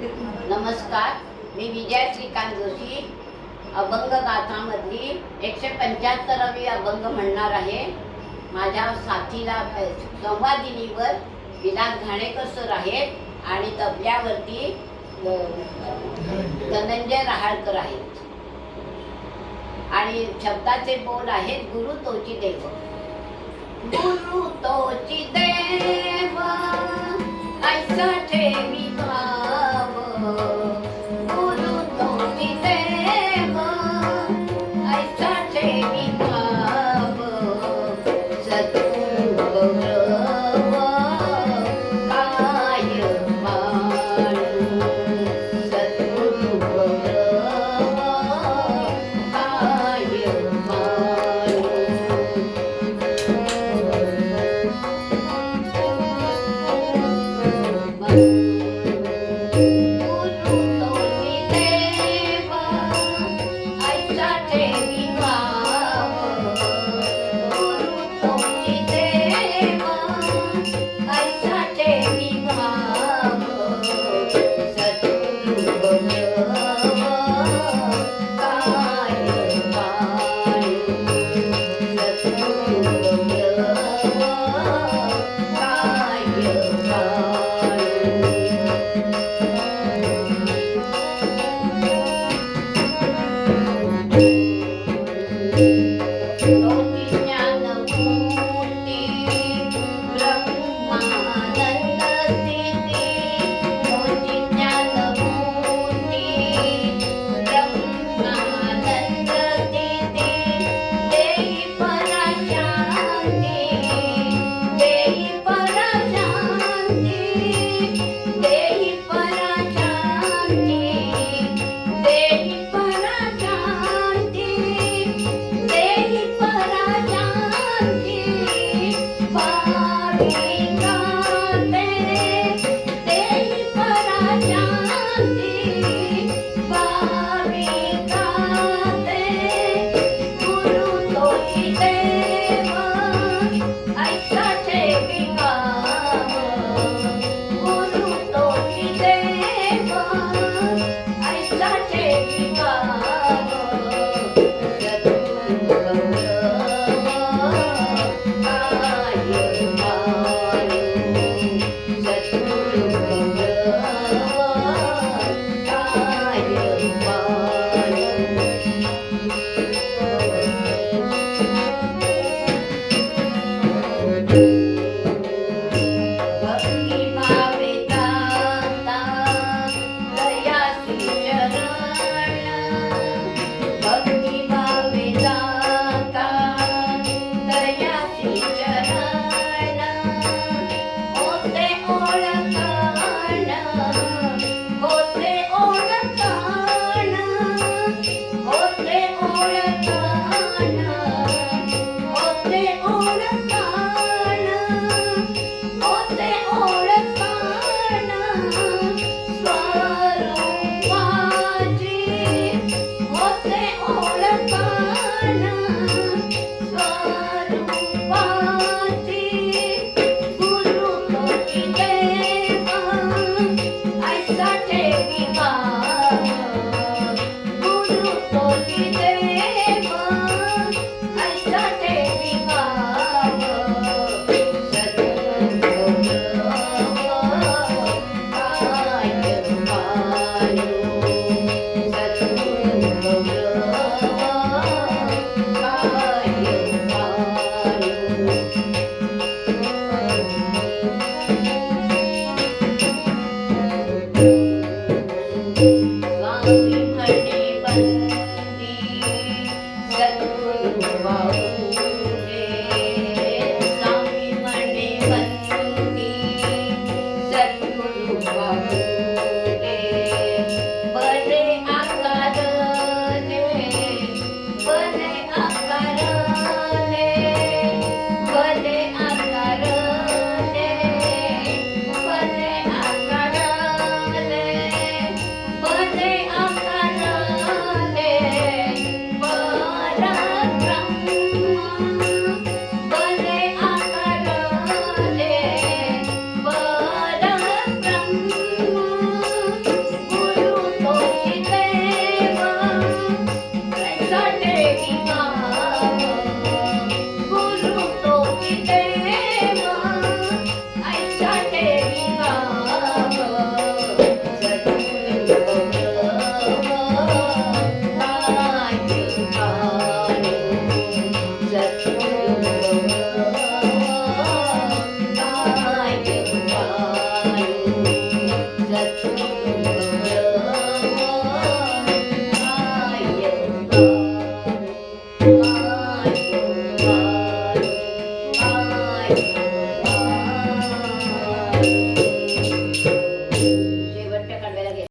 नमस्कार मी विजय श्रीकांत जोशी अभंग गाथामधली एकशे पंच्याहत्तरावी अभंग म्हणणार आहे. माझ्या साथीला संवादिनीवर विलास घाणेकर सर आहेत आणि तबल्यावरती धनंजय रहाळकर आहेत. आणि शब्दाचे बोल आहेत गुरु तोची देव गुरु तोची देव ऐसा ठेवी love.